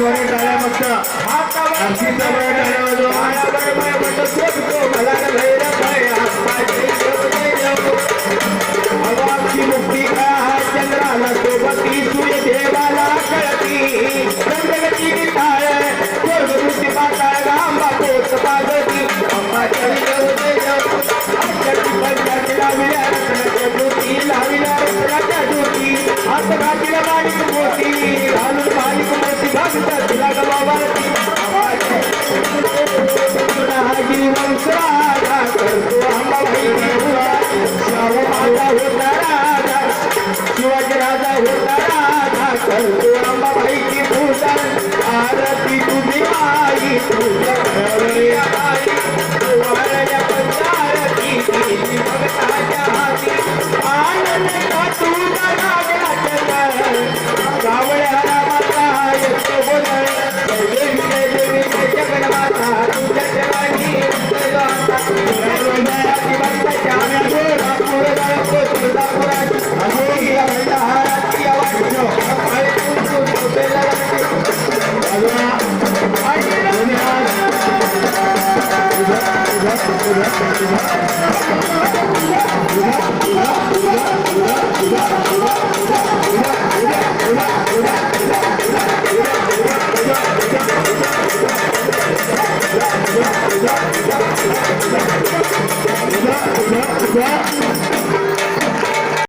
जोरात टाळ्या मस्त. आणखी जोरात टाळ्या वाजवा. आमची मुक्ती का चंद्राला सोबती सूर्य देवाला कळती. चंद्रगती विठाळ स्वर्गवृत्ती पाताळ गांबा तोच पागती अंबा पंचाची लाविल्या रत्नाच्या ज्योती लाविल्या रत्नाच्या ज्योती. हात घातल्या माणिक शिवाजी राजा होता राजा करतो. Yeah.